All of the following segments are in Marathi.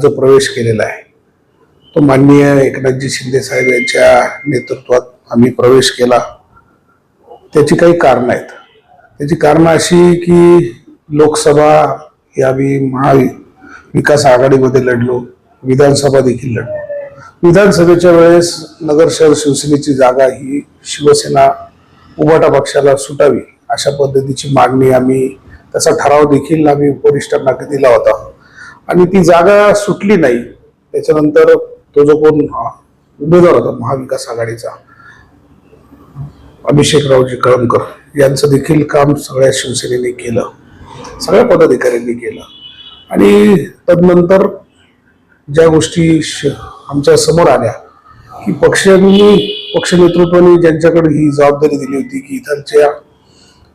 जो प्रवेश केलेला आहे तो माननीय एकनाथजी शिंदे साहेब यांच्या नेतृत्वात आम्ही प्रवेश केला. त्याची काही कारणं आहेत. त्याची कारणं अशी की लोकसभा ही आम्ही महाविकास आघाडीमध्ये लढलो विधानसभा देखील लढलो. विधानसभेच्या वेळेस नगर शहर शिवसेनेची जागा ही शिवसेना उभाटा पक्षाला सुटावी अशा पद्धतीची मागणी आम्ही त्याचा ठराव देखील आम्ही उपरिष्ठांना दिला होता. आणि ती जागा सुटली नाही. त्याच्यानंतर तो जो कोण उमेदवार होता महाविकास आघाडीचा अभिषेकरावजी कळमकर यांचं देखील काम सगळ्या शिवसेनेने केलं. सगळ्या पदाधिकाऱ्यांनी केलं. आणि तदनंतर ज्या गोष्टी श- आमच्यासमोर आल्या की पक्षांनी पक्ष नेतृत्वाने ज्यांच्याकडे ही जबाबदारी दिली होती की इथलच्या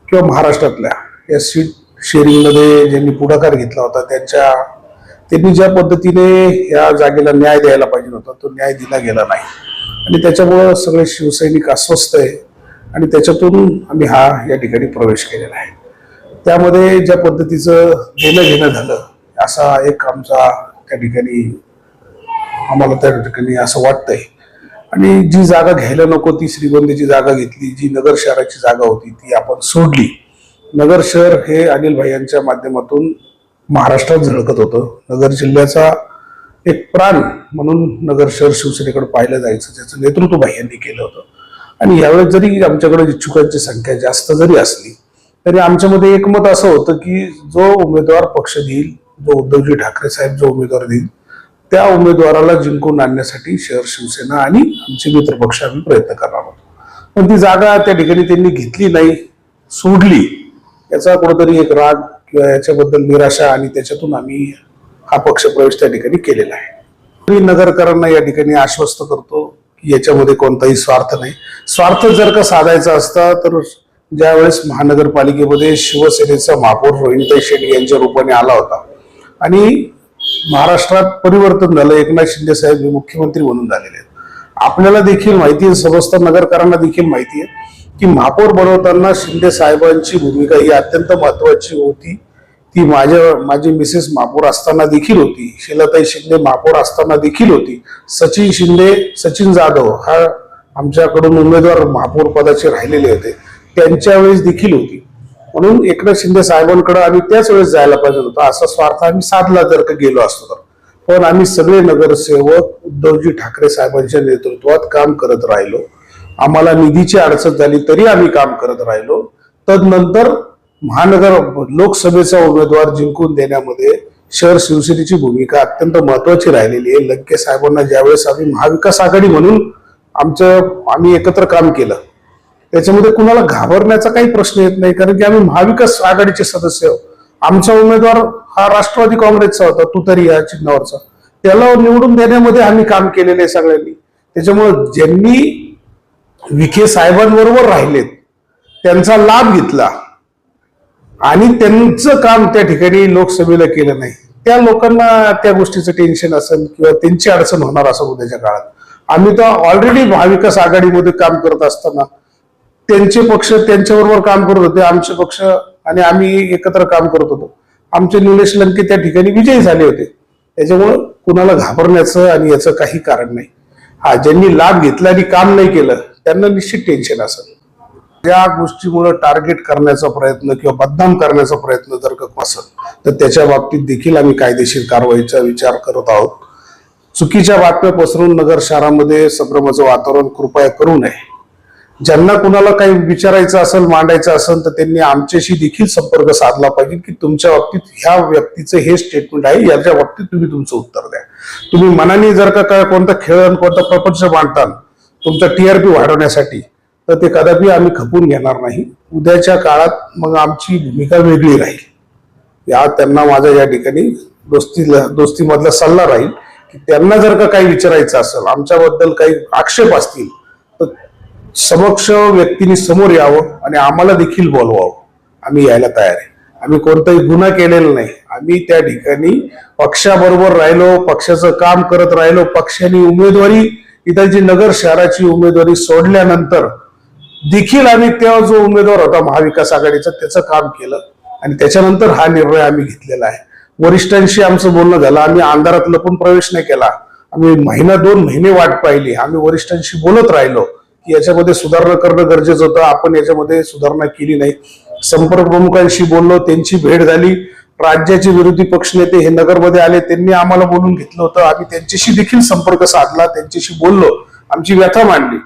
किंवा महाराष्ट्रातल्या या सीट शेअरिंगमध्ये ज्यांनी पुढाकार घेतला होता त्यांच्या त्यांनी ज्या पद्धतीने या जागेला न्याय द्यायला पाहिजे होता तो न्याय दिला गेला नाही. आणि त्याच्यामुळं सगळे शिवसैनिक अस्वस्थ आहे आणि त्याच्यातून आम्ही हा या ठिकाणी प्रवेश केलेला आहे. त्यामध्ये ज्या पद्धतीचं देणं घेणं झालं असा एक आमचा त्या ठिकाणी आम्हाला त्या ठिकाणी असं वाटतंय. आणि जी जागा घ्यायला नको ती श्रीगोंदीची जागा घेतली जी नगर शहराची जागा होती ती आपण सोडली. नगर शहर हे अनिल भाई यांच्या माध्यमातून महाराष्ट्रात झळकत होतं. नगर जिल्ह्याचा एक प्राण म्हणून नगर शहर शिवसेनेकडे पाहिलं जायचं ज्याचं नेतृत्व बाह्यांनी यांनी केलं होतं. आणि यावेळेस जरी आमच्याकडे इच्छुकांची संख्या जास्त जरी असली तरी आमच्यामध्ये एकमत असं होतं की जो उमेदवार पक्ष देईल जो उद्धवजी ठाकरे साहेब जो उमेदवार देईल त्या उमेदवाराला जिंकून आणण्यासाठी शहर शिवसेना आणि आमचे मित्रपक्ष आम्ही प्रयत्न करणार आहोत. पण ती जागा त्या ठिकाणी त्यांनी घेतली नाही सोडली याचा कुठेतरी एक राग किंवा याच्याबद्दल निराशा आणि त्याच्यातून आम्ही हा पक्ष प्रवेश त्या ठिकाणी केलेला आहे. मी नगरकरांना या ठिकाणी आश्वस्त करतो की याच्यामध्ये कोणताही स्वार्थ नाही. स्वार्थ जर का साधायचा असता तर ज्यावेळेस महानगरपालिकेमध्ये शिवसेनेचा महापौर रोहिणीताई शेट्टी यांच्या रूपाने आला होता आणि महाराष्ट्रात परिवर्तन झालं एकनाथ शिंदे साहेब हे मुख्यमंत्री म्हणून झालेले आहेत. आपल्याला देखील माहिती आहे समस्त नगरकरांना देखील माहिती आहे की महापौर बनवताना शिंदे साहेबांची भूमिका ही अत्यंत महत्वाची होती. ती माझ्या माझी मिसेस महापौर असताना देखील होती. शिलाताई शिंदे महापौर असताना देखील होती. सचिन शिंदे सचिन जाधव हा आमच्याकडून उमेदवार महापौर पदाचे राहिलेले होते. त्यांच्या वेळेस देखील होती. म्हणून एकनाथ शिंदे साहेबांकडे आम्ही त्याच वेळेस जायला पाहिजे होतो. असा स्वार्थ आम्ही साधला जर का गेलो असतो तर. पण आम्ही सगळे नगरसेवक उद्धवजी ठाकरे साहेबांच्या नेतृत्वात काम करत राहिलो. आम्हाला निधीची अडचण झाली तरी आम्ही काम करत राहिलो. तदनंतर महानगर लोकसभेचा उमेदवार जिंकून देण्यामध्ये शहर शिवसेनेची भूमिका अत्यंत महत्वाची राहिलेली आहे. लंके साहेबांना ज्यावेळेस आम्ही महाविकास आघाडी म्हणून आमचं आम्ही एकत्र काम केलं त्याच्यामध्ये कुणाला घाबरण्याचा काही प्रश्न येत नाही कारण की आम्ही महाविकास आघाडीचे सदस्य आहोत. आमचा उमेदवार हा राष्ट्रवादी काँग्रेसचा होता तुतारी या चिन्हावरचा. त्याला निवडून देण्यामध्ये आम्ही काम केलेलं आहे सगळ्यांनी. त्याच्यामुळे ज्यांनी विखे साहेबांबरोबर राहिलेत त्यांचा लाभ घेतला आणि त्यांचं काम त्या ठिकाणी लोकसभेला केलं नाही. त्या लोकांना त्या गोष्टीचं टेन्शन असेल किंवा त्यांची अडचण होणार असेल उद्याच्या काळात. आम्ही तर ऑलरेडी महाविकास आघाडीमध्ये काम करत असताना त्यांचे पक्ष त्यांच्याबरोबर काम करत होते आमचे पक्ष आणि आम्ही एकत्र काम करत होतो. आमचे निलेश लंके त्या ठिकाणी विजयी झाले होते. त्याच्यामुळं कुणाला घाबरण्याचं आणि याचं काही कारण नाही. हा ज्यांनी लाभ घेतला आणि काम नाही केलं त्यांना निश्चित टेन्शन असेल. ज्या गोष्टीमुळे टार्गेट करण्याचा प्रयत्न किंवा बदनाम करण्याचा प्रयत्न जर का असेल तर त्याच्या बाबतीत देखील आम्ही कायदेशीर कारवाईचा विचार करत आहोत. चुकीच्या बातम्या पसरून नगर शहरामध्ये संभ्रमाचं वातावरण कृपया करू नये. ज्यांना कुणाला काही विचारायचं असेल मांडायचं असेल तर त्यांनी आमच्याशी देखील संपर्क साधला पाहिजे की तुमच्या बाबतीत ह्या व्यक्तीचं हे स्टेटमेंट आहे याच्या बाबतीत तुम्ही तुमचं उत्तर द्या. तुम्ही मनाने जर का कोणता खेळ आणि कोणता प्रपंच मांडताल तुमचा टीआरपी वाढवण्यासाठी तर ते कदापि आम्ही खपून घेणार नाही. उद्याच्या काळात मग आमची भूमिका वेगळी राहील. या त्यांना माझ्या या ठिकाणी दोस्तीला दोस्तीमधला सल्ला राहील की त्यांना जर का काही विचारायचं असेल आमच्याबद्दल काही आक्षेप असतील तर समक्ष व्यक्तीने समोर यावं आणि आम्हाला देखील बोलवावं. आम्ही यायला तयार आहे. आम्ही कोणताही गुन्हा केलेला नाही. आम्ही त्या ठिकाणी पक्षाबरोबर राहिलो पक्षाचं काम करत राहिलो पक्षाने उमेदवारी इथं जी नगर शहराची उमेदवारी सोडल्यानंतर देखील आम्ही तेव्हा जो उमेदवार होता महाविकास आघाडीचा त्याचं काम केलं. आणि त्याच्यानंतर हा निर्णय आम्ही घेतलेला आहे. वरिष्ठांशी आमचं बोलणं झालं. आम्ही अंधारात लपून प्रवेश नाही केला. आम्ही महिना दोन महिने वाट पाहिली. आम्ही वरिष्ठांशी बोलत राहिलो की याच्यामध्ये सुधारणा करणं गरजेचं होतं. आपण याच्यामध्ये सुधारणा केली नाही. संपर्क प्रमुखांशी बोललो. त्यांची भेट झाली. राज्याचे विरोधी पक्षनेते हे नगरमध्ये आले. त्यांनी आम्हाला बोलून घेतलं होतं. आम्ही त्यांच्याशी देखील संपर्क साधला. त्यांच्याशी बोललो. आमची व्यथा मांडली.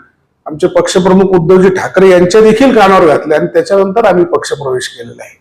आमचे पक्षप्रमुख उद्धवजी ठाकरे यांच्या देखील कानावर घातले आणि त्याच्यानंतर आम्ही पक्षप्रवेश केलेला आहे.